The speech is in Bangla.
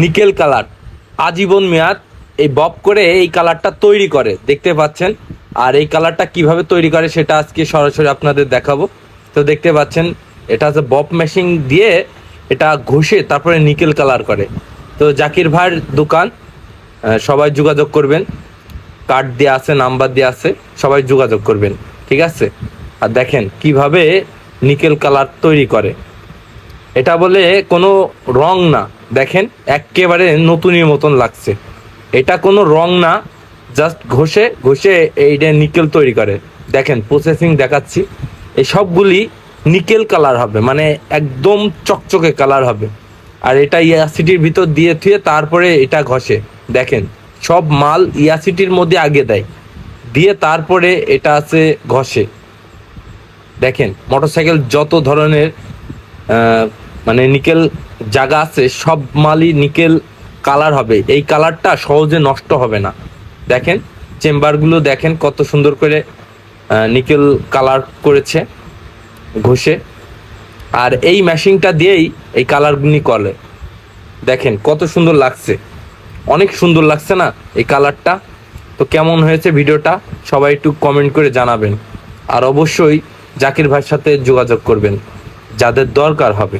নিকেল কালার, আজীবন মেয়াদ, এই বব করে এই কালারটা তৈরি করে, দেখতে পাচ্ছেন? আর এই কালারটা কীভাবে তৈরি করে সেটা আজকে সরাসরি আপনাদের দেখাবো। তো দেখতে পাচ্ছেন, এটা হচ্ছে বব মেশিন দিয়ে এটা ঘষে তারপরে নিকেল কালার করে। তো জাকির ভাইয়ের দোকান সবাই যোগাযোগ করবেন। কার্ড দিয়ে আছে, নাম্বার দিয়ে আছে, সবাই যোগাযোগ করবেন, ঠিক আছে? আর দেখেন কীভাবে নিকেল কালার তৈরি করে। এটা বলে কোনো রং না। দেখেন একেবারে নতুনের মতন লাগছে। এটা কোনো রং না, জাস্ট ঘষে ঘষে এইটা নিকেল তৈরি করে। দেখেন প্রসেসিং দেখাচ্ছি। এই সবগুলি নিকেল কালার হবে মানে একদম চকচকে কালার হবে। আর এটা ইয়াসিটির ভিতর দিয়ে থুয়ে তারপরে এটা ঘষে। দেখেন, সব মাল ইয়াসিটির মধ্যে আগে দেয়। দিয়ে তারপরে এটা আছে ঘষে। দেখেন মোটরসাইকেল যত ধরনের মানে নিকেল জায়গা আছে, সব মালই নিকেল কালার হবে। এই কালারটা সহজে নষ্ট হবে না। দেখেন, চেম্বারগুলো দেখেন কত সুন্দর করে নিকেল কালার করেছে, ঘষে। আর এই মেশিনটা দিয়েই এই কালারগুলি করে দেখেন, কত সুন্দর লাগছে। অনেক সুন্দর লাগছে না এই কালারটা? তো কেমন হয়েছে ভিডিওটা? সবাই একটু কমেন্ট করে জানাবেন। আর অবশ্যই জাকির ভাইয়ের সাথে যোগাযোগ করবেন, যাদের দরকার হবে।